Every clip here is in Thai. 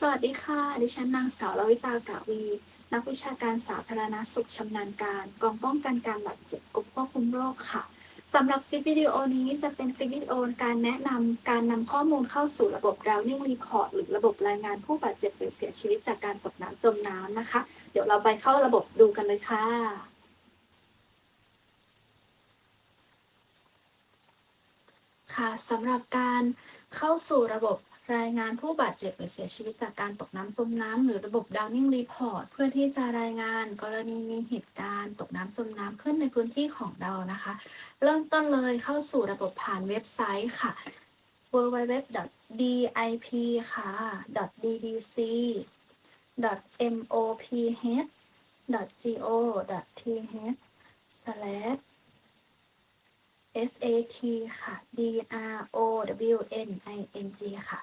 สวัสดีค่ะ ดิฉันนางสาวลวิตากาวี นักวิชาการสาธารณสุขชำนาญการ กองป้องกันการบาดเจ็บกรมควบคุมโรคค่ะสำหรับคลิปวิดีโอนี้จะเป็นคลิปวิดีโอการแนะนำการนำข้อมูลเข้าสู่ระบบ Drowning Report หรือระบบรายงานผู้บาดเจ็บหรือเสียชีวิตจากการตกน้ำจมน้ำนะคะ เดี๋ยวเราไปเข้าระบบดูกันเลยค่ะค่ะสำหรับการเข้าสู่ระบบ รายงานผู้บาดเจ็บหรือเสียชีวิตจากการตกน้ำจมน้ำหรือระบบ Downing Report เพื่อที่จะรายงานกรณีมีเหตุการณ์ตกน้ำจมน้ำขึ้นในพื้นที่ของเรานะคะ เริ่มต้นเลยเข้าสู่ระบบผ่านเว็บไซต์ค่ะ www.dip ค่ะ .ddc .moph .go.th slash SAT ค่ะ D R O W N I N G ค่ะ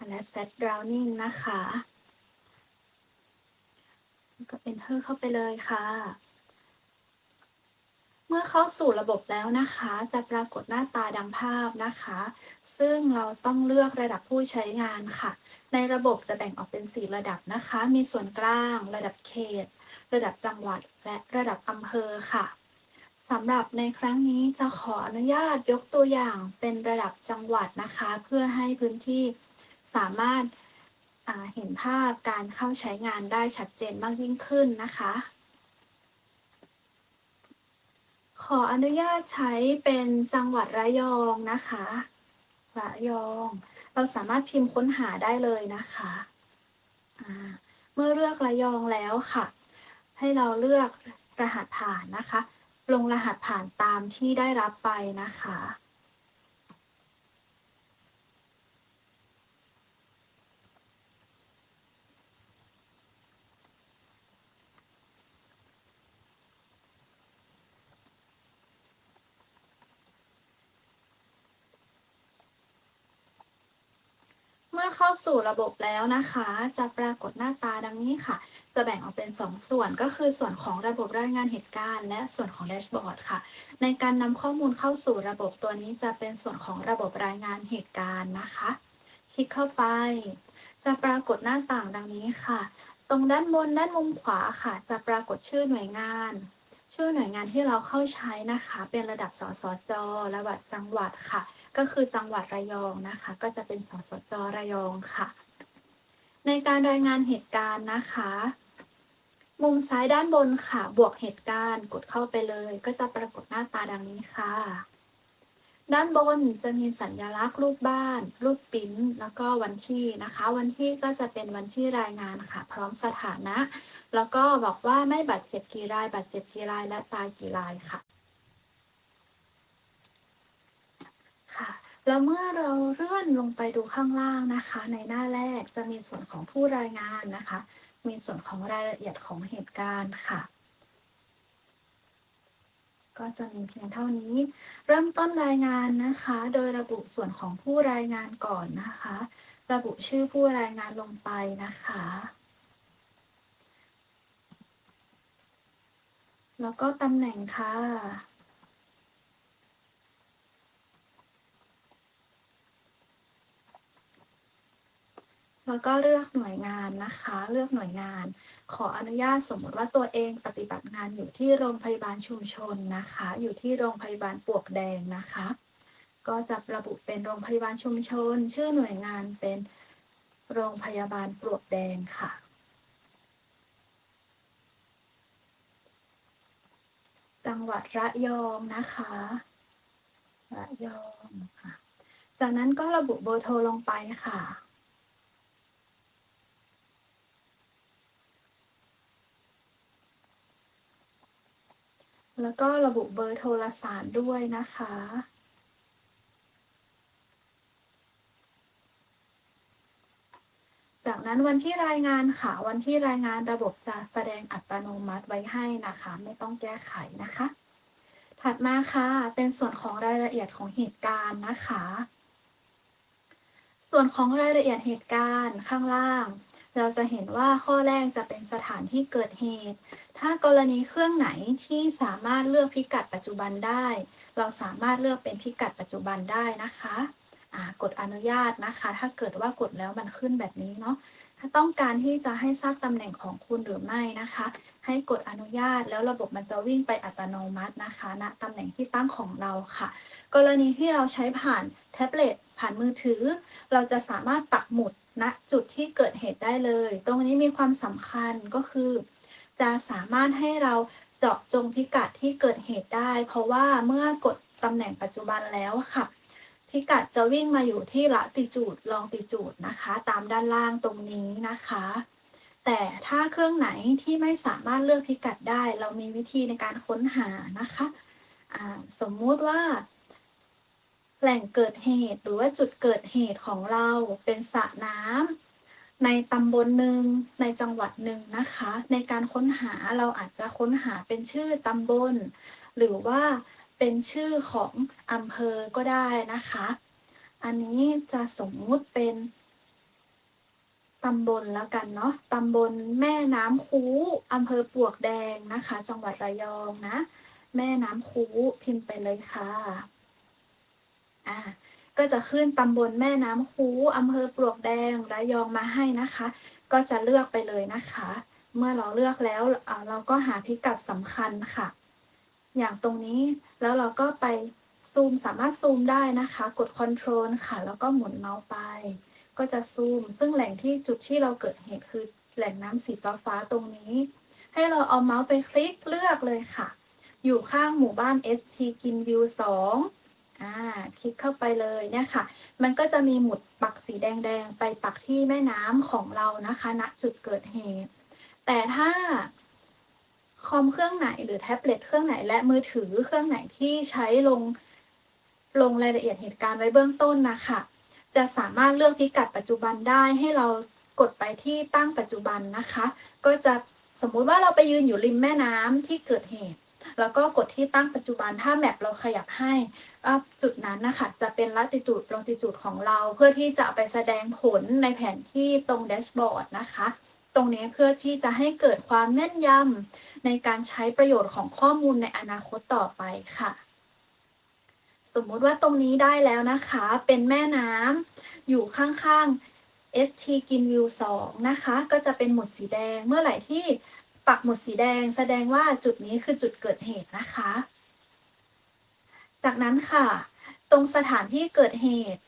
slash set drowning นะคะแล้วก็ enter เข้าไปเลยค่ะ เมื่อเข้าสู่ระบบแล้วนะคะ จะปรากฏหน้าตาดังภาพนะคะ ซึ่งเราต้องเลือกระดับผู้ใช้งานค่ะ ในระบบจะแบ่งออกเป็น 4 ระดับนะคะ มีส่วนกลาง ระดับเขต ระดับจังหวัด และระดับอำเภอค่ะสำหรับในครั้งนี้จะขออนุญาตยกตัวอย่างเป็นระดับจังหวัดนะคะ เพื่อให้พื้นที่ สามารถเห็นภาพการเข้าใช้งานได้ชัดเจนมากยิ่งขึ้นนะคะ ขออนุญาตใช้เป็นจังหวัดระยองนะคะระยอง เราสามารถพิมพ์ค้นหาได้เลยนะคะเมื่อเลือกระยองแล้วค่ะ ให้เราเลือกรหัสผ่านนะคะ ลงรหัสผ่านตามที่ได้รับไปนะคะ มื่อเข้าสู่ระบบแล้วนะคะ จะปรากฏหน้าตาดังนี้ค่ะ จะแบ่งออกเป็น2ส่วนก็คือส่วนของระบบรายงานเหตุการณ์ และส่วนของแดชบอร์ดค่ะ ในการนำข้อมูลเข้าสู่ระบบตัวนี้จะเป็นส่วนของระบบรายงานเหตุการณ์นะคะ คลิกเข้าไป จะปรากฏหน้าต่างดังนี้ค่ะ ตรงด้านบนด้านมุมขวาค่ะ จะปรากฏชื่อหน่วยงาน ชื่อหน่วยงานที่เราเข้าใช้นะคะ เป็นระดับสสจระดับจังหวัดค่ะ ก็คือจังหวัดระยองนะคะ ก็จะเป็นสสจระยองค่ะ ในการรายงานเหตุการณ์นะคะ มุมซ้ายด้านบนค่ะ บวกเหตุการณ์กดเข้าไปเลย ก็จะปรากฏหน้าตาดังนี้ค่ะ ด้านบนจะมีสัญลักษณ์รูปบ้าน รูปปิ้น แล้วก็วันที่นะคะ วันที่ก็จะเป็นวันที่รายงานค่ะ พร้อมสถานะ แล้วก็บอกว่าไม่บาดเจ็บกี่รายบาดเจ็บกี่รายและตายกี่รายค่ะค่ะแล้วเมื่อเราเลื่อนลงไปดูข้างล่างนะคะ ในหน้าแรกจะมีส่วนของผู้รายงานนะคะ มีส่วนของรายละเอียดของเหตุการณ์ค่ะ ก็จะมีเพียงเท่านี้ เริ่มต้นรายงานนะคะ โดยระบุส่วนของผู้รายงานก่อนนะคะ ระบุชื่อผู้รายงานลงไปนะคะ แล้วก็ตำแหน่งค่ะ แล้วก็เลือกหน่วยงานนะคะ เลือกหน่วยงาน ขออนุญาตสมมติว่าตัวเองปฏิบัติงานอยู่ที่โรงพยาบาลชุมชนนะคะ อยู่ที่โรงพยาบาลปวกแดงนะคะ ก็จะระบุเป็นโรงพยาบาลชุมชน ชื่อหน่วยงานเป็นโรงพยาบาลปลวกแดงค่ะจังหวัดระยองนะคะ ระยองค่ะ จากนั้นก็ระบุเบอร์โทรลงไปค่ะ แล้วก็ระบุเบอร์โทรศัพท์ด้วยนะคะ จากนั้นวันที่รายงานค่ะ วันที่รายงานระบบจะแสดงอัตโนมัติไว้ให้นะคะ ไม่ต้องแก้ไขนะคะ ถัดมาค่ะ เป็นส่วนของรายละเอียดของเหตุการณ์นะคะ ส่วนของรายละเอียดเหตุการณ์ข้างล่าง เราจะเห็นว่าข้อแรกจะเป็นสถานที่เกิดเหตุ ถ้ากรณีเครื่องไหนที่สามารถเลือกพิกัดปัจจุบันได้ เราสามารถเลือกเป็นพิกัดปัจจุบันได้นะคะกดอนุญาตนะคะ ถ้าเกิดว่ากดแล้วมันขึ้นแบบนี้เนาะ ถ้าต้องการที่จะให้ทราบตำแหน่งของคุณหรือไม่นะคะ ให้กดอนุญาตแล้วระบบมันจะวิ่งไปอัตโนมัตินะคะณตำแหน่งที่ตั้งของเราค่ะ กรณีที่เราใช้ผ่านแท็บเล็ตผ่านมือถือ เราจะสามารถปักหมุด ณจุดที่เกิดเหตุได้เลย ตรงนี้มีความสำคัญก็คือ จะสามารถให้เราเจาะจงพิกัดที่เกิดเหตุได้ เพราะว่าเมื่อกดตำแหน่งปัจจุบันแล้วค่ะ พิกัดจะวิ่งมาอยู่ที่ละติจูดลองติจูดนะคะ ตามด้านล่างตรงนี้นะคะ แต่ถ้าเครื่องไหนที่ไม่สามารถเลือกพิกัดได้ เรามีวิธีในการค้นหานะคะะสมมุติว่า แหล่งเกิดเหตุหรือว่าจุดเกิดเหตุของเราเป็นสระน้ำในตำบลหนึ่งในจังหวัดหนึ่งนะคะ ในการค้นหาเราอาจจะค้นหาเป็นชื่อตำบล หรือว่าเป็นชื่อของอำเภอก็ได้นะคะ อันนี้จะสมมุติเป็นตำบลแล้วกันเนาะตำบลแม่น้ำคูอำเภอปวกแดงนะคะ จังหวัดระยองนะ แม่น้ำคูพิมพ์ไปเลยค่ะ อ่าก็จะขึ้นตำบลแม่น้ำคูอำเภอปลวกแดงระยองมาให้นะคะ ก็จะเลือกไปเลยนะคะ เมื่อเราเลือกแล้วเราก็หาพิกัดสำคัญค่ะ อย่างตรงนี้แล้วเราก็ไปซูมสามารถซูมได้นะคะ กด Ctrl ค่ะ แล้วก็หมุนเมาส์ไป ก็จะซูม ซึ่งแหล่งที่จุดที่เราเกิดเหตุคือแหล่งน้ำสีฟ้าฟ้าตรงนี้ ให้เราเอาเมาส์ไปคลิกเลือกเลยค่ะ อยู่ข้างหมู่บ้าน ST กินวิว2 อ่าคลิกเข้าไปเลยเนี่ยค่ะ มันก็จะมีหมุดปักสีแดงๆ ไปปักที่แม่น้ำของเรานะคะณจุดเกิดเหตุ แต่ถ้าคอมเครื่องไหนหรือแท็บเล็ตเครื่องไหนและมือถือเครื่องไหนที่ใช้ลงลงรายละเอียดเหตุการณ์ไว้เบื้องต้นนะคะ จะสามารถเลือกพิกัดปัจจุบันได้ให้เรากดไปที่ตั้งปัจจุบันนะคะ ก็จะสมมุติว่าเราไปยืนอยู่ริมแม่น้ำที่เกิดเหตุ แล้วก็กดที่ตั้งปัจจุบันถ้าแมปเราขยับให้จุดนั้นนะคะจะเป็นลัติจูดลองติจูดของเรา เพื่อที่จะไปแสดงผลในแผนที่ตรงแดชบอร์ดนะคะตรงนี้เพื่อที่จะให้เกิดความแน่นยำในการใช้ประโยชน์ของข้อมูลในอนาคตต่อไปค่ะ สมมุติว่าตรงนี้ได้แล้วนะคะ เป็นแม่น้ำอยู่ข้างๆ ST กินวิว2นะคะ ก็จะเป็นหมุดสีแดงเมื่อไหร่ที่ ปักหมุดสีแดงแสดงว่าจุดนี้คือจุดเกิดเหตุนะคะ จากนั้นค่ะ ตรงสถานที่เกิดเหตุ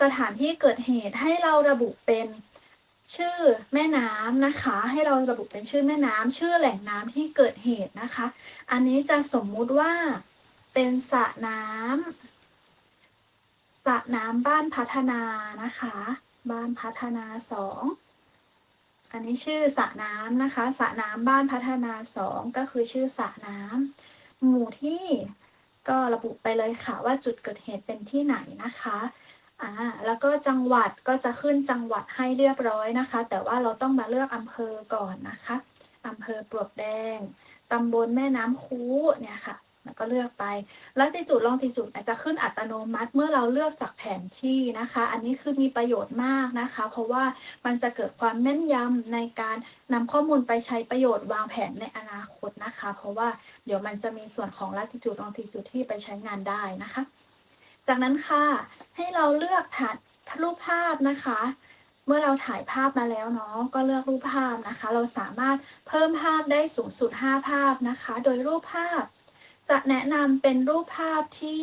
สถานที่เกิดเหตุให้เราระบุเป็นชื่อแม่น้ำนะคะ ให้เราระบุเป็นชื่อแม่น้ำชื่อแหล่งน้ำที่เกิดเหตุนะคะ อันนี้จะสมมุติว่าเป็นสระน้ำสระน้ำบ้านพัฒนานะคะ บ้านพัฒนาสอง อันนี้ชื่อสระน้ำนะคะสระน้ำบ้านพัฒนาสองก็คือชื่อสระน้ำหมู่ที่ก็ระบุไปเลยค่ะว่าจุดเกิดเหตุเป็นที่ไหนนะคะอ่าแล้วก็จังหวัดก็จะขึ้นจังหวัดให้เรียบร้อยนะคะ แต่ว่าเราต้องมาเลือกอำเภอก่อนนะคะอำเภอปลวกแดงตำบลแม่น้ำคูเนี่ยค่ะ ก็เลือกไป แล้วติจุดลองติจุดอาจจะขึ้นอัตโนมัติเมื่อเราเลือกจากแผนที่นะคะ อันนี้คือมีประโยชน์มากนะคะ เพราะว่ามันจะเกิดความแม่นยำในการนำข้อมูลไปใช้ประโยชน์วางแผนในอนาคตนะคะ เพราะว่าเดี๋ยวมันจะมีส่วนของลัติจูดลองติจูดที่ไปใช้งานได้นะคะ จากนั้นค่ะให้เราเลือกถ่ายรูปภาพนะคะเมื่อเราถ่ายภาพมาแล้วเนาะก็เลือกรูปภาพนะคะ เราสามารถเพิ่มภาพได้สูงสุด 5 ภาพนะคะ โดยรูปภาพ จะแนะนำเป็นรูปภาพที่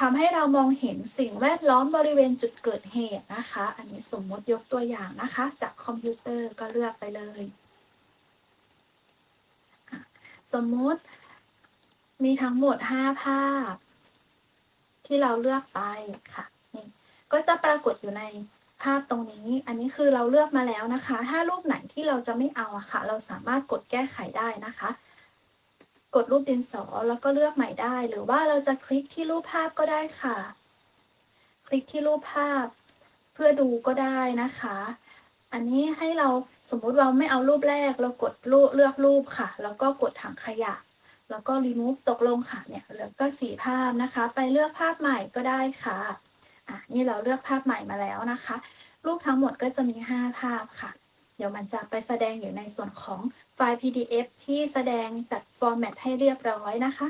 ทำให้เรามองเห็นสิ่งแวดล้อมบริเวณจุดเกิดเหตุนะคะ อันนี้สมมติยกตัวอย่างนะคะ จากคอมพิวเตอร์ก็เลือกไปเลย สมมติมีทั้งหมด 5 ภาพ ที่เราเลือกไปค่ะนี่ก็จะปรากฏอยู่ในภาพตรงนี้ อันนี้คือเราเลือกมาแล้วนะคะ ถ้ารูปไหนที่เราจะไม่เอาอะค่ะ เราสามารถกดแก้ไขได้นะคะ กดรูปดินสอแล้วก็เลือกใหม่ได้ หรือว่าเราจะคลิกที่รูปภาพก็ได้ค่ะ คลิกที่รูปภาพ เพื่อดูก็ได้นะคะ อันนี้ให้เราสมมุติเราไม่เอารูปแรก เรากดรูปเลือกรูปค่ะ แล้วก็กดถังขยะ แล้วก็รีมูฟตกลงค่ะเนี่ยเหลือก็สีภาพนะคะ ไปเลือกภาพใหม่ก็ได้ค่ะอะนี่เราเลือกภาพใหม่มาแล้วนะคะ รูปทั้งหมดก็จะมีห้าภาพค่ะ เดี๋ยวมันจะไปแสดงอยู่ในส่วนของ ไฟล์ PDF ที่แสดงจัดฟอร์แมตให้เรียบร้อยนะคะ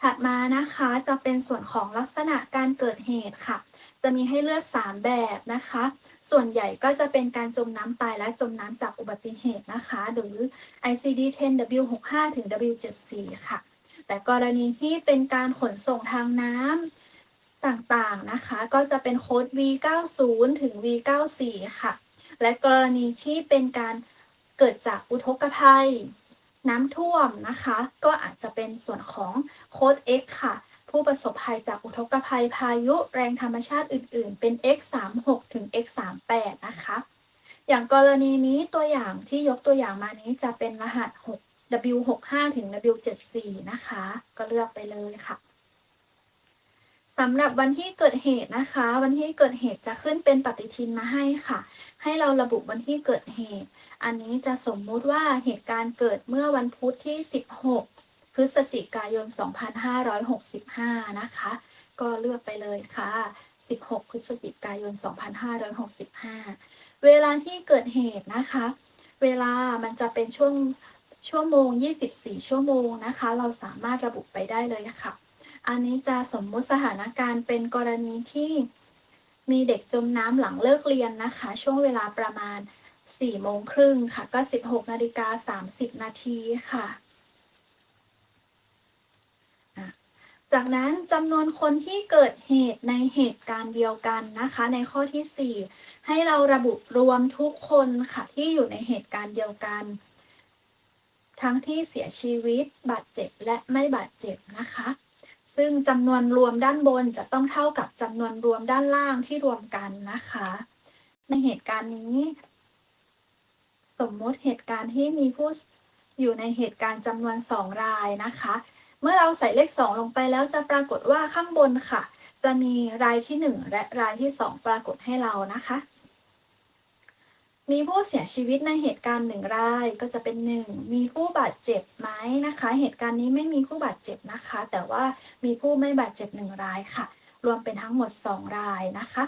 ถัดมานะคะจะเป็นส่วนของลักษณะการเกิดเหตุค่ะ จะมีให้เลือก 3 แบบนะคะ ส่วนใหญ่ก็จะเป็นการจมน้ำตายและจมน้ำจากอุบัติเหตุนะคะ หรือ ICD 10 W65 ถึง W74 ค่ะ แต่กรณีที่เป็นการขนส่งทางน้ำต่างๆนะคะ ก็จะเป็นโค้ด V90 ถึง V94 ค่ะ และกรณีที่เป็นการ เกิดจากอุทกภัย น้ำท่วมนะคะ ก็อาจจะเป็นส่วนของโค้ด X ค่ะ ผู้ประสบภัยจากอุทกภัยพายุแรงธรรมชาติอื่น ๆ เป็น X36 ถึง X38 นะคะ อย่างกรณีนี้ตัวอย่างที่ยกตัวอย่างมานี้จะเป็นรหัส 6 W65 ถึง W74 นะคะ ก็เลือกไปเลยค่ะ สำหรับวันที่เกิดเหตุนะคะ วันที่เกิดเหตุจะขึ้นเป็นปฏิทินมาให้ค่ะ ให้เราระบุวันที่เกิดเหตุ อันนี้จะสมมุติว่าเหตุการณ์เกิดเมื่อวันพุธที่ 16 พฤศจิกายน 2565 นะคะ ก็เลือกไปเลยค่ะ 16 พฤศจิกายน 2565 เวลาที่เกิดเหตุนะคะ เวลามันจะเป็นช่วงชั่วโมง 24 ชั่วโมงนะคะ เราสามารถระบุไปได้เลยค่ะ อันนี้จะสมมุติสถานการณ์เป็นกรณีที่มีเด็กจมน้ำหลังเลิกเรียนนะคะ ช่วงเวลาประมาณ4โมงครึ่งค่ะ ก็ 16นาฬิกา30 นาทีค่ะ จากนั้นจำนวนคนที่เกิดเหตุในเหตุการณ์เดียวกันนะคะ ในข้อที่ 4 ให้เราระบุรวมทุกคนค่ะ ที่อยู่ในเหตุการณ์เดียวกัน ทั้งที่เสียชีวิตบาดเจ็บและไม่บาดเจ็บนะคะ ซึ่งจำนวนรวมด้านบนจะต้องเท่ากับจำนวนรวมด้านล่างที่รวมกันนะคะ ในเหตุการณ์นี้ สมมติเหตุการณ์ที่มีผู้อยู่ในเหตุการณ์จำนวน 2 รายนะคะ เมื่อเราใส่เลข 2 ลงไปแล้วจะปรากฏว่าข้างบนค่ะ จะมีรายที่ 1 และรายที่ 2 ปรากฏให้เรานะคะ มีผู้เสียชีวิตในเหตุการณ์หนึ่งรายก็จะเป็นหนึ่งมีผู้บาดเจ็บไหมนะคะ เหตุการณ์นี้ไม่มีผู้บาดเจ็บนะคะ แต่ว่ามีผู้ไม่บาดเจ็บหนึ่งรายค่ะ รวมเป็นทั้งหมดสองรายนะคะ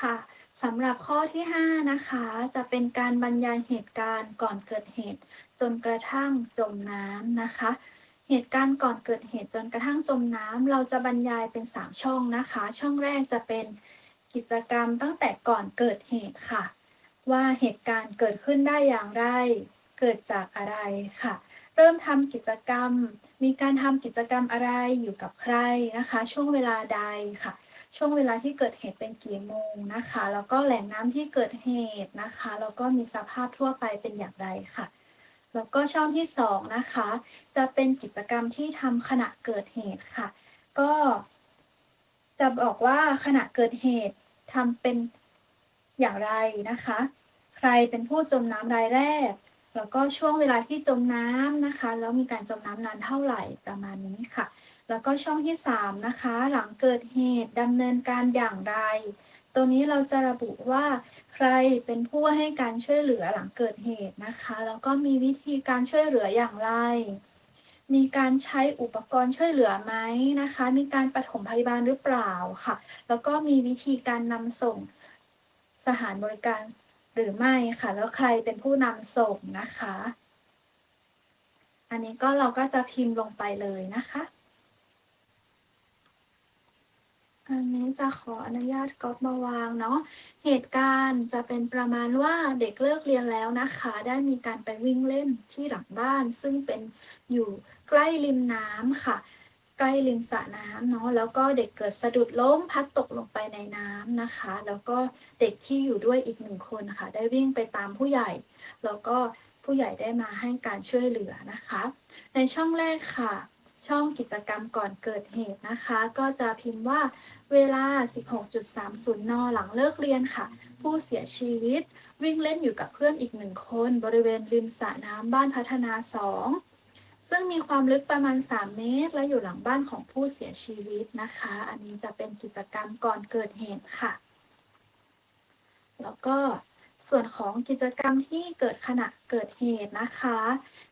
ค่ะสำหรับข้อที่ 5 นะคะ จะเป็นการบรรยายเหตุการณ์ก่อนเกิดเหตุ จนกระทั่งจมน้ำนะคะ เหตุการณ์ก่อนเกิดเหตุจนกระทั่งจมน้ำเราจะบรรยายเป็น 3 ช่องนะคะ ช่องแรกจะเป็นกิจกรรมตั้งแต่ก่อนเกิดเหตุค่ะ ว่าเหตุการณ์เกิดขึ้นได้อย่างไร เกิดจากอะไรค่ะ เริ่มทำกิจกรรม มีการทำกิจกรรมอะไรอยู่กับใครนะคะ ช่วงเวลาใดค่ะ ช่วงเวลาที่เกิดเหตุเป็นกี่โมงนะคะ แล้วก็แหล่งน้ำที่เกิดเหตุนะคะ แล้วก็มีสภาพทั่วไปเป็นอย่างไรค่ะ แล้วก็ช่องที่2นะคะ จะเป็นกิจกรรมที่ทำขณะเกิดเหตุค่ะ ก็จะบอกว่าขณะเกิดเหตุทำเป็นอย่างไรนะคะ ใครเป็นผู้จมน้ำรายแรก แล้วก็ช่วงเวลาที่จมน้ำนะคะ แล้วมีการจมน้ำนานเท่าไหร่ประมาณนี้ค่ะ แล้วก็ช่องที่3นะคะ หลังเกิดเหตุดำเนินการอย่างไร ตรงนี้เราจะระบุว่าใครเป็นผู้ให้การช่วยเหลือหลังเกิดเหตุนะคะ แล้วก็มีวิธีการช่วยเหลืออย่างไร มีการใช้อุปกรณ์ช่วยเหลือไหมนะคะ มีการปฐมพยาบาลหรือเปล่าค่ะ แล้วก็มีวิธีการนำส่งสถานบริการหรือไม่ค่ะ แล้วใครเป็นผู้นำส่งนะคะ อันนี้ก็เราก็จะพิมพ์ลงไปเลยนะคะ อันนี้จะขออนุญาตก๊อปมาวางเนาะ เหตุการณ์จะเป็นประมาณว่าเด็กเลิกเรียนแล้วนะคะ ได้มีการไปวิ่งเล่นที่หลังบ้าน ซึ่งเป็นอยู่ใกล้ริมน้ำค่ะ ใกล้ริมสระน้ำเนาะ แล้วก็เด็กเกิดสะดุดล้มพัดตกลงไปในน้ำนะคะ แล้วก็เด็กที่อยู่ด้วยอีกหนึ่งคนค่ะ ได้วิ่งไปตามผู้ใหญ่ แล้วก็ผู้ใหญ่ได้มาให้การช่วยเหลือนะคะ ในช่องแรกค่ะ ช่องกิจกรรมก่อนเกิดเหตุนะคะ ก็จะพิมพ์ว่าเวลา 16.30 น หลังเลิกเรียนค่ะ ผู้เสียชีวิต วิ่งเล่นอยู่กับเพื่อนอีกหนึ่งคน บริเวณริมสระน้ำบ้านพัฒนา 2 ซึ่งมีความลึกประมาณ 3 เมตร และอยู่หลังบ้านของผู้เสียชีวิตนะคะ อันนี้จะเป็นกิจกรรมก่อนเกิดเหตุค่ะ แล้วก็ ส่วนของกิจกรรมที่เกิดขณะเกิดเหตุนะคะ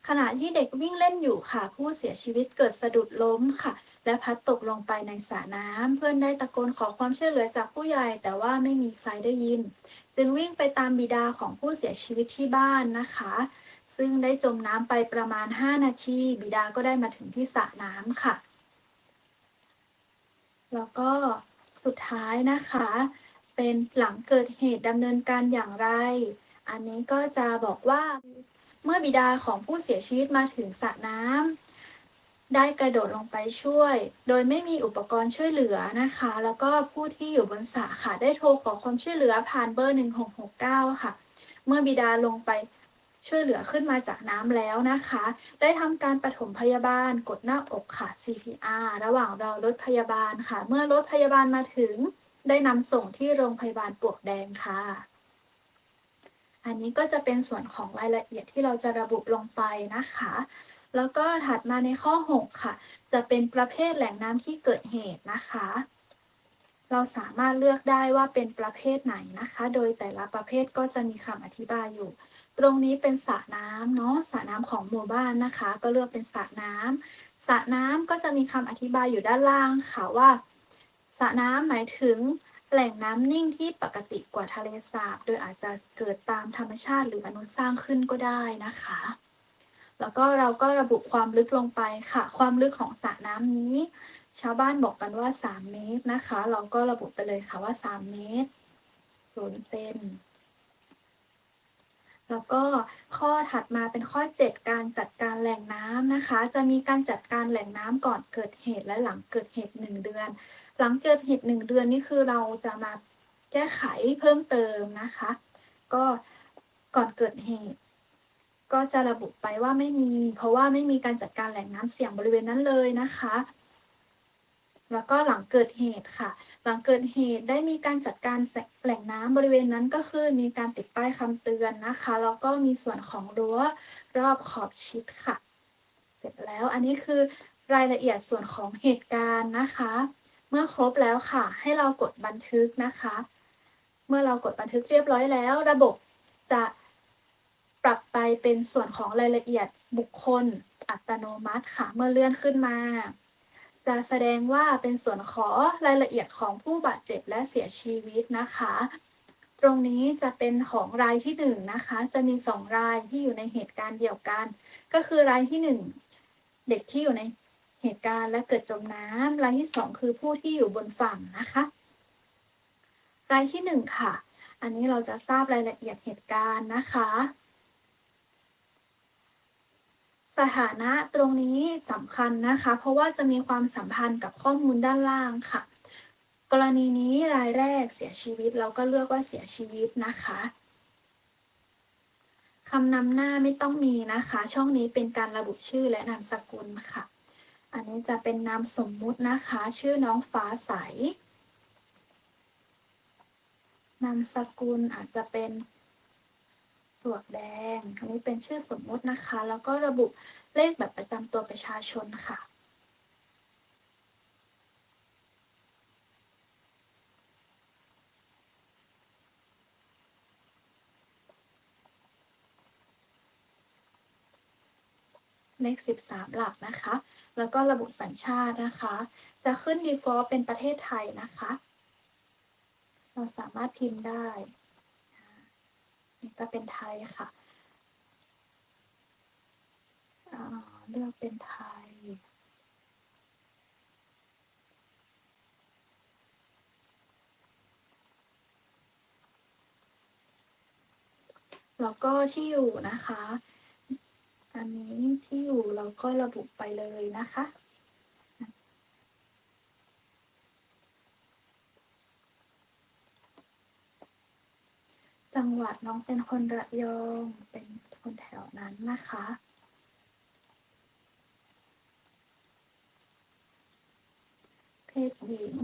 ขณะที่เด็กวิ่งเล่นอยู่ค่ะ ผู้เสียชีวิตเกิดสะดุดล้มค่ะ และพัดตกลงไปในสระน้ำเพื่อนได้ตะโกนขอความช่วยเหลือจากผู้ใหญ่ แต่ว่าไม่มีใครได้ยิน จึงวิ่งไปตามบิดาของผู้เสียชีวิตที่บ้านนะคะ ซึ่งได้จมน้ำไปประมาณ 5 นาที บิดาก็ได้มาถึงที่สระน้ำค่ะ แล้วก็สุดท้ายนะคะ เป็นหลังเกิดเหตุดำเนินการอย่างไร อันนี้ก็จะบอกว่าเมื่อบิดาของผู้เสียชีวิตมาถึงสระน้ำได้กระโดดลงไปช่วย โดยไม่มีอุปกรณ์ช่วยเหลือนะคะ แล้วก็ผู้ที่อยู่บนสระค่ะได้โทรขอความช่วยเหลือผ่านเบอร์ 1669 ค่ะ เมื่อบิดาลงไปช่วยเหลือขึ้นมาจากน้ำแล้วนะคะ ได้ทำการปฐมพยาบาล กดหน้าอกค่ะ CPR ระหว่างรอรถพยาบาลค่ะ เมื่อรถพยาบาลมาถึง ได้นำส่งที่โรงพยาบาลปลวกแดงค่ะ อันนี้ก็จะเป็นส่วนของรายละเอียดที่เราจะระบุลงไปนะคะ แล้วก็ถัดมาในข้อ 6 ค่ะ จะเป็นประเภทแหล่งน้ำที่เกิดเหตุนะคะ เราสามารถเลือกได้ว่าเป็นประเภทไหนนะคะ โดยแต่ละประเภทก็จะมีคำอธิบายอยู่ตรงนี้เป็นสระน้ำเนาะสระน้ำของหมู่บ้านนะคะ ก็เลือกเป็นสระน้ำสระน้ำก็จะมีคำอธิบายอยู่ด้านล่างค่ะว่า สระน้ำหมายถึงแหล่งน้ำนิ่งที่ปกติกว่าทะเลสาบ โดยอาจจะเกิดตามธรรมชาติหรือมนุษย์สร้างขึ้นก็ได้นะคะ แล้วก็เราก็ระบุความลึกลงไปค่ะ ความลึกของสระน้ำนี้ ชาวบ้านบอกกันว่า 3 เมตรนะคะ เราก็ระบุไปเลยค่ะว่า 3 เมตร0เซนแล้วก็ข้อถัดมาเป็นข้อ 7 การจัดการแหล่งน้ำนะคะ จะมีการจัดการแหล่งน้ำก่อนเกิดเหตุและหลังเกิดเหตุ 1 เดือน หลังเกิดเหตุ1เดือนนี่คือเราจะมาแก้ไขเพิ่มเติมนะคะ ก็ก่อนเกิดเหตุ ก็จะระบุไปว่าไม่มี เพราะว่าไม่มีการจัดการแหล่งน้ำเสี่ยงบริเวณนั้นเลยนะคะแล้วก็หลังเกิดเหตุค่ะ หลังเกิดเหตุได้มีการจัดการแหล่งน้ำบริเวณนั้นก็คือมีการติดป้ายคำเตือนนะคะ แล้วก็มีส่วนของรั้วรอบขอบชิดค่ะ เสร็จแล้วอันนี้คือรายละเอียดส่วนของเหตุการณ์นะคะ เมื่อครบแล้วค่ะ ให้เรากดบันทึกนะคะ เมื่อเรากดบันทึกเรียบร้อยแล้ว ระบบจะปรับไปเป็นส่วนของรายละเอียดบุคคลอัตโนมัติค่ะ เมื่อเลื่อนขึ้นมา จะแสดงว่าเป็นส่วนขอรายละเอียดของผู้บาดเจ็บและเสียชีวิตนะคะ ตรงนี้จะเป็นของรายที่1นนะคะ จะมี 2 รายที่อยู่ในเหตุการณ์เดียวกัน ก็คือรายที่ 1 เด็กที่อยู่ใน เหตุการณ์และเกิดจมน้ำรายที่ 2 คือผู้ที่อยู่บนฝั่งนะคะรายที่ 1 ค่ะ อันนี้เราจะทราบรายละเอียดเหตุการณ์นะคะ สถานะตรงนี้สำคัญนะคะ เพราะว่าจะมีความสัมพันธ์กับข้อมูลด้านล่างค่ะ กรณีนี้รายแรกเสียชีวิตเราก็เลือกว่าเสียชีวิตนะคะคำนำหน้าไม่ต้องมีนะคะ ช่องนี้เป็นการระบุชื่อและนามสกุลค่ะ อันนี้จะเป็นนามสมมุตินะคะ ชื่อน้องฟ้าใส นามสกุลอาจจะเป็นปลวกแดง อันนี้เป็นชื่อสมมุตินะคะ แล้วก็ระบุเลขแบบประจำตัวประชาชนค่ะ เลข 13 หลักนะคะ แล้วก็ระบุสัญชาตินะคะ จะขึ้น default เป็นประเทศไทยนะคะ เราสามารถพิมพ์ได้นี่ก็เป็นไทยค่ะเลือกเป็นไทย แล้วก็ที่อยู่นะคะ อันนี้ที่อยู่เราก็ระบุไปเลยนะคะ จังหวัดน้องเป็นคนระยองเป็นคนแถวนั้นนะคะเพศหญิง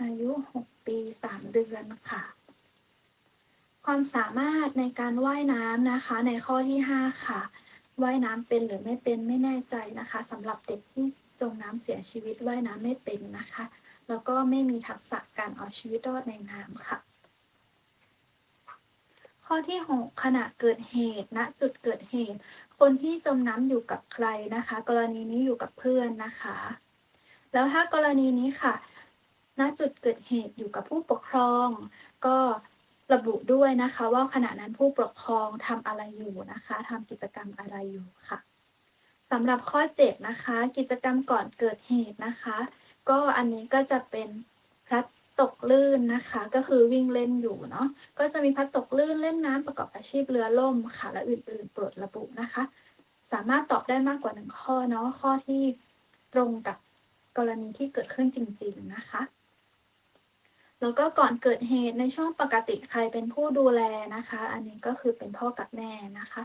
อายุ 6 ปี 3 เดือนค่ะ ความสามารถในการว่ายน้ำนะคะ ในข้อที่ 5 ค่ะ ว่ายน้ำเป็นหรือไม่เป็นไม่แน่ใจนะคะสำหรับเด็กที่จมน้ำเสียชีวิตว่ายน้ำไม่เป็นนะคะ แล้วก็ไม่มีทักษะการเอาชีวิตรอดในน้ำค่ะ ข้อที่ 6 ขณะเกิดเหตุณจุดเกิดเหตุ คนที่จมน้ำอยู่กับใครนะคะ กรณีนี้อยู่กับเพื่อนนะคะ แล้วถ้ากรณีนี้ค่ะณจุดเกิดเหตุอยู่กับผู้ปกครอง ก็ ระบุด้วยนะคะ ว่าขณะนั้นผู้ปกครองทำอะไรอยู่นะคะทำกิจกรรมอะไรอยู่ค่ะสำหรับข้อ 7 นะคะ กิจกรรมก่อนเกิดเหตุนะคะ ก็อันนี้ก็จะเป็นพลัดตกลื่นนะคะ ก็คือวิ่งเล่นอยู่เนาะก็จะมีพลัดตกลื่นเล่นน้ำประกอบอาชีพเรือล่มค่ะและอื่นๆโปรดระบุนะคะ สามารถตอบได้มากกว่าหนึ่งข้อเนาะข้อที่ตรงกับกรณีที่เกิดขึ้นจริง ๆนะคะ แล้วก็ก่อนเกิดเหตุในช่วงปกติใครเป็นผู้ดูแลนะคะ อันนี้ก็คือเป็นพ่อกับแม่นะคะ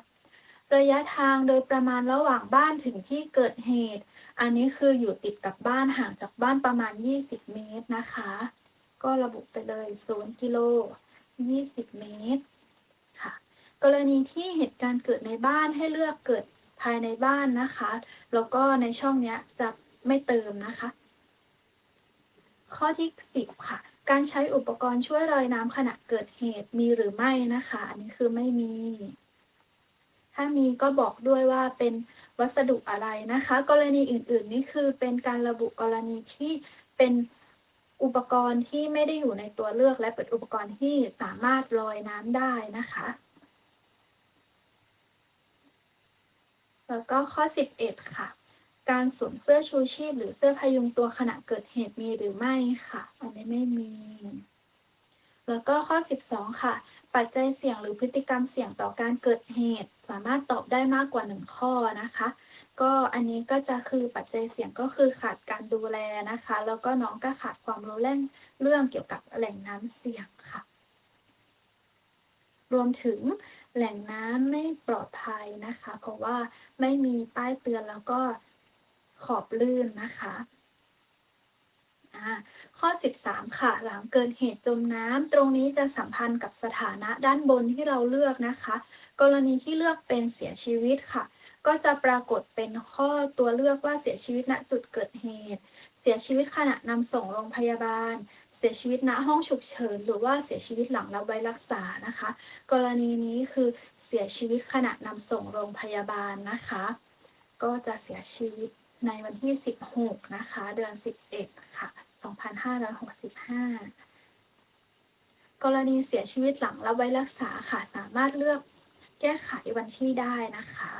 ระยะทางโดยประมาณระหว่างบ้านถึงที่เกิดเหตุ อันนี้คืออยู่ติดกับบ้านห่างจากบ้านประมาณ 20 เมตรนะคะ ก็ระบุไปเลย0กิโล20 เมตรค่ะ กรณีที่เหตุการณ์เกิดในบ้านให้เลือกเกิดภายในบ้านนะคะ แล้วก็ในช่องนี้จะไม่เติมนะคะ ข้อที่ 10 ค่ะ การใช้อุปกรณ์ช่วยลอยน้ำขณะเกิดเหตุมีหรือไม่นะคะ อันนี้คือไม่มี ถ้ามีก็บอกด้วยว่าเป็นวัสดุอะไรนะคะ กรณีอื่นๆ นี่คือเป็นการระบุกรณีที่เป็นอุปกรณ์ที่ไม่ได้อยู่ในตัวเลือกและเป็นอุปกรณ์ที่สามารถลอยน้ำได้นะคะ แล้วก็ข้อ 11 ค่ะ การสวมเสื้อชูชีพ หรือเสื้อพยุงตัวขณะเกิดเหตุมีหรือไม่ค่ะ อันนี้ไม่มี แล้วก็ข้อ 12 ค่ะ ปัจจัยเสี่ยงหรือพฤติกรรมเสี่ยงต่อการเกิดเหตุ สามารถตอบได้มากกว่า 1 ข้อนะคะ ก็อันนี้ก็จะคือปัจจัยเสี่ยงก็คือขาดการดูแลนะคะ แล้วก็น้องก็ขาดความรู้เรื่องเรื่องเกี่ยวกับแหล่งน้ำเสี่ยงค่ะรวมถึงแหล่งน้ำไม่ปลอดภัยนะคะ เพราะว่าไม่มีป้ายเตือนแล้วก็ ขอบลื่นนะคะข้อ 13 ค่ะ หลังเกิดเหตุจมน้ำตรงนี้จะสัมพันธ์กับสถานะด้านบนที่เราเลือกนะคะ กรณีที่เลือกเป็นเสียชีวิตค่ะ ก็จะปรากฏเป็นข้อตัวเลือกว่าเสียชีวิตณจุดเกิดเหตุ เสียชีวิตขณะนำส่งโรงพยาบาล เสียชีวิตณห้องฉุกเฉิน หรือว่าเสียชีวิตหลังรับไว้รักษานะคะ กรณีนี้คือเสียชีวิตขณะนำส่งโรงพยาบาลนะคะ ก็จะเสียชีวิต ในวันที่ 16 นะคะ เดือน 11 ค่ะ 2565 กรณีเสียชีวิตหลังรับไว้รักษาค่ะ สามารถเลือกแก้ไขวันที่ได้นะคะ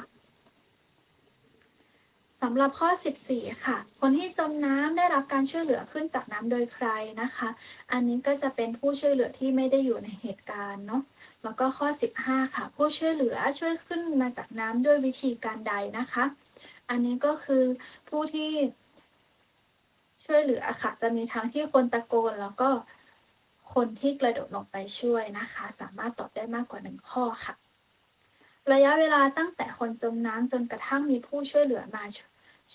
สำหรับข้อ 14 ค่ะ คนที่จมน้ำได้รับการช่วยเหลือขึ้นจากน้ำโดยใครนะคะ อันนี้ก็จะเป็นผู้ช่วยเหลือที่ไม่ได้อยู่ในเหตุการณ์เนาะ แล้วก็ข้อ 15 ค่ะ ผู้ช่วยเหลือช่วยขึ้นมาจากน้ำด้วยวิธีการใดนะคะ อันนี้ก็คือผู้ที่ช่วยเหลือค่ะ จะมีทั้งที่คนตะโกนแล้วก็คนที่กระโดดลงไปช่วยนะคะ สามารถตอบได้มากกว่าหนึ่งข้อค่ะ ระยะเวลาตั้งแต่คนจมน้ำจนกระทั่งมีผู้ช่วยเหลือมา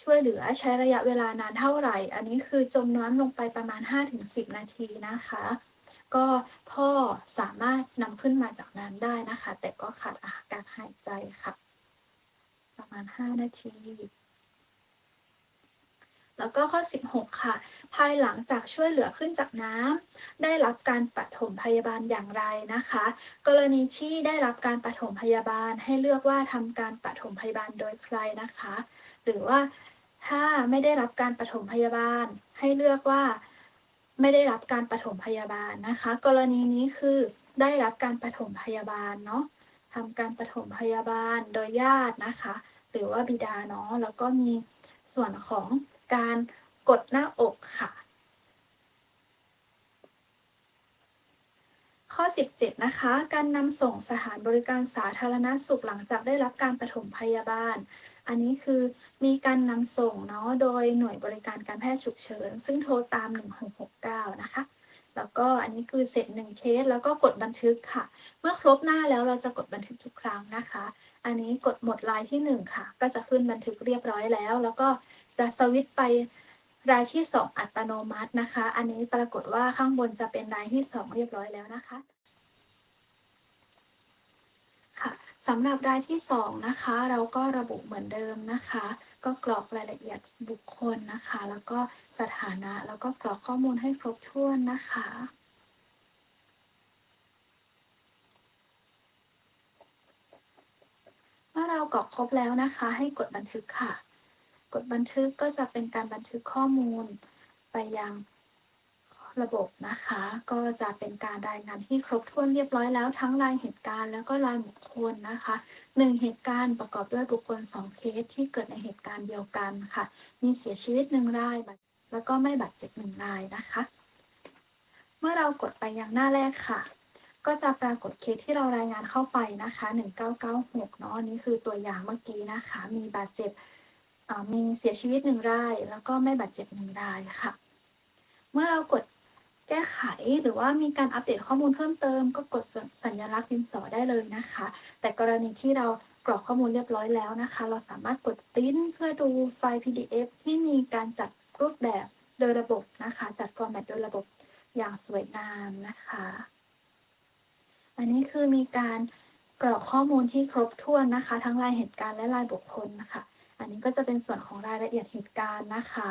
ช่วยเหลือใช้ระยะเวลานานเท่าไหร่ อันนี้คือจมน้ำลงไปประมาณ 5-10 นาทีนะคะ ก็พ่อสามารถนำขึ้นมาจากน้ำได้นะคะ แต่ก็ขาดอากาศหายใจค่ะ ประมาณ 5 นาที แล้วก็ข้อ 16 ค่ะ ภายหลังจากช่วยเหลือขึ้นจากน้ำได้รับการปฐมพยาบาลอย่างไรนะคะ กรณีที่ได้รับการปฐมพยาบาลให้เลือกว่าทำการปฐมพยาบาลโดยใครนะคะ หรือว่าถ้าไม่ได้รับการปฐมพยาบาลให้เลือกว่าไม่ได้รับการปฐมพยาบาลนะคะ กรณีนี้คือได้รับการปฐมพยาบาลเนาะ ทำการปฐมพยาบาลโดยญาตินะคะ หรือว่าบิดาเนาะแล้วก็มีส่วนของการกดหน้าอกค่ะ ข้อ 17 นะคะ การนำส่งสถานบริการสาธารณสุขหลังจากได้รับการปฐมพยาบาล อันนี้คือมีการนำส่งเนาะโดยหน่วยบริการการแพทย์ฉุกเฉิน ซึ่งโทรตาม 1669 นะคะ แล้วก็อันนี้คือเสร็จหนึ่งเคสแล้วก็กดบันทึกค่ะ เมื่อครบหน้าแล้วเราจะกดบันทึกทุกครั้งนะคะ อันนี้กดหมดลายที่ 1 ค่ะ ก็จะขึ้นบันทึกเรียบร้อยแล้ว แล้วก็จะสวิตไปรายที่ 2 อัตโนมัตินะคะ อันนี้ปรากฏว่าข้างบนจะเป็นรายที่ 2 เรียบร้อยแล้วนะคะค่ะสำหรับรายที่ 2 นะคะ เราก็ระบุเหมือนเดิมนะคะ ก็กรอกรายละเอียดบุคคลนะคะ แล้วก็สถานะ แล้วก็กรอกข้อมูลให้ครบถ้วนนะคะเมื่อเรากรอกครบแล้วนะคะ ให้กดบันทึกค่ะ กดบันทึกก็จะเป็นการบันทึกข้อมูลไปยัง ระบบนะคะ ก็จะเป็นการรายงานที่ครบถ้วนเรียบร้อยแล้วทั้งรายเหตุการณ์แล้วก็รายบุคคลนะคะหนึ่งเหตุการณ์ประกอบด้วยบุคคลสองเคสที่เกิดในเหตุการณ์เดียวกันค่ะ มีเสียชีวิตหนึ่งราย แล้วก็ไม่บาดเจ็บหนึ่งรายนะคะ เมื่อเรากดไปยังหน้าแรกค่ะ ก็จะปรากฏเคสที่เรารายงานเข้าไปนะคะ 1996เนาะนนี้คือตัวอย่างเมื่อกี้นะคะ มีบาดเจ็บมีเสียชีวิตหนึ่งราย แล้วก็ไม่บาดเจ็บหนึ่งรายค่ะ เมื่อเรากด แก้ไขหรือว่ามีการอัปเดตข้อมูลเพิ่มเติม ก็กดสัญลักษณ์ดินสอได้เลยนะคะ แต่กรณีที่เรากรอกข้อมูลเรียบร้อยแล้วนะคะ เราสามารถกดปริ้นเพื่อดูไฟล์ PDF ที่มีการจัดรูปแบบโดยระบบนะคะ จัดฟอร์แมตโดยระบบอย่างสวยงามนะคะ อันนี้คือมีการกรอกข้อมูลที่ครบถ้วนนะคะ ทั้งรายเหตุการณ์และรายบุคคลนะคะ อันนี้ก็จะเป็นส่วนของรายละเอียดเหตุการณ์นะคะ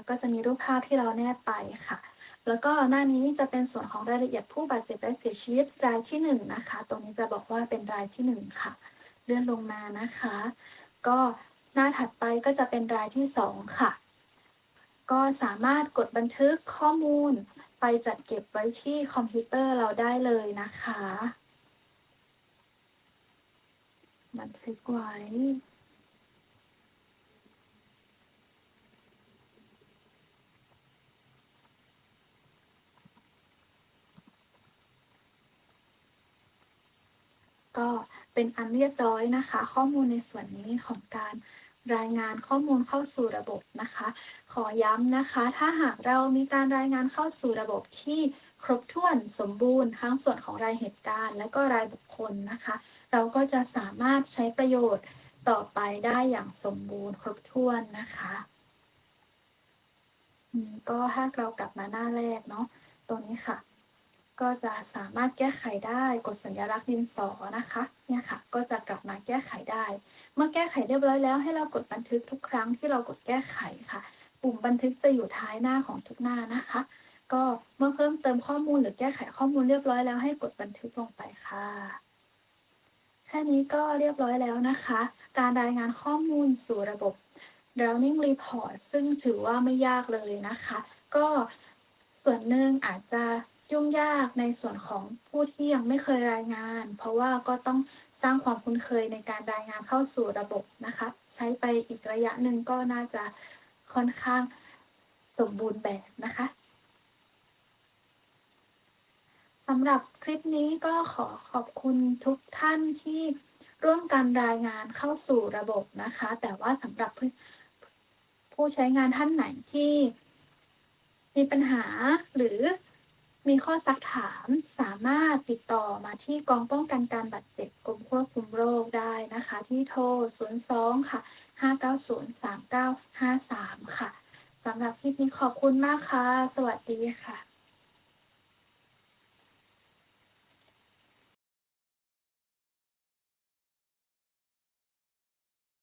แล้วก็จะมีรูปภาพที่เราแนบไปค่ะ แล้วก็หน้านี้จะเป็นส่วนของรายละเอียดผู้บาดเจ็บและเสียชีวิตรายที่1นนะคะ ตรงนี้จะบอกว่าเป็นรายที่ 1 ค่ะ เลื่อนลงมานะคะ ก็หน้าถัดไปก็จะเป็นรายที่ 2 ค่ะ ก็สามารถกดบันทึกข้อมูลไปจัดเก็บไว้ที่คอมพิวเตอร์เราได้เลยนะคะ บันทึกไว้ ก็เป็นอันเรียบร้อยนะคะ ข้อมูลในส่วนนี้ของการรายงานข้อมูลเข้าสู่ระบบนะคะ ขอย้ำนะคะ ถ้าหากเรามีการรายงานเข้าสู่ระบบที่ครบถ้วนสมบูรณ์ทั้งส่วนของรายเหตุการณ์ และก็รายบุคคลนะคะ เราก็จะสามารถใช้ประโยชน์ต่อไปได้อย่างสมบูรณ์ครบถ้วนนะคะนี่ก็ถ้าเรากลับมาหน้าแรกเนาะตรงนี้ค่ะ ก็จะสามารถแก้ไขได้กดสัญลักษณ์ดินสอนะคะเนี่ยค่ะ ก็จะกลับมาแก้ไขได้ เมื่อแก้ไขเรียบร้อยแล้ว ให้เรากดบันทึกทุกครั้งที่เรากดแก้ไขค่ะปุ่มบันทึกจะอยู่ท้ายหน้าของทุกหน้านะคะ ก็เมื่อเพิ่มเติมข้อมูลหรือแก้ไขข้อมูลเรียบร้อยแล้วให้กดบันทึกลงไปค่ะแค่นี้ก็เรียบร้อยแล้วนะคะ การรายงานข้อมูลสู่ระบบ Drowning Report ซึ่งถือว่าไม่ยากเลยนะคะ ก็ส่วนหนึ่งอาจจะ ยุ่งยากในส่วนของผู้ที่ยังไม่เคยรายงาน เพราะว่าก็ต้องสร้างความคุ้นเคยในการรายงานเข้าสู่ระบบนะคะ ใช้ไปอีกระยะหนึ่งก็น่าจะค่อนข้างสมบูรณ์แบบนะคะสำหรับคลิปนี้ก็ขอขอบคุณทุกท่านที่ร่วมกันรายงานเข้าสู่ระบบนะคะ แต่ว่าสำหรับผู้ใช้งานท่านไหนที่มีปัญหาหรือ มีข้อซักถามสามารถติดต่อมาที่กองป้องกันการบาดเจ็บกรมควบคุมโรคได้นะคะ ที่โทร 02 ค่ะ 590 3953 ค่ะสำหรับคลิปนี้ขอบคุณมากค่ะ สวัสดีค่ะ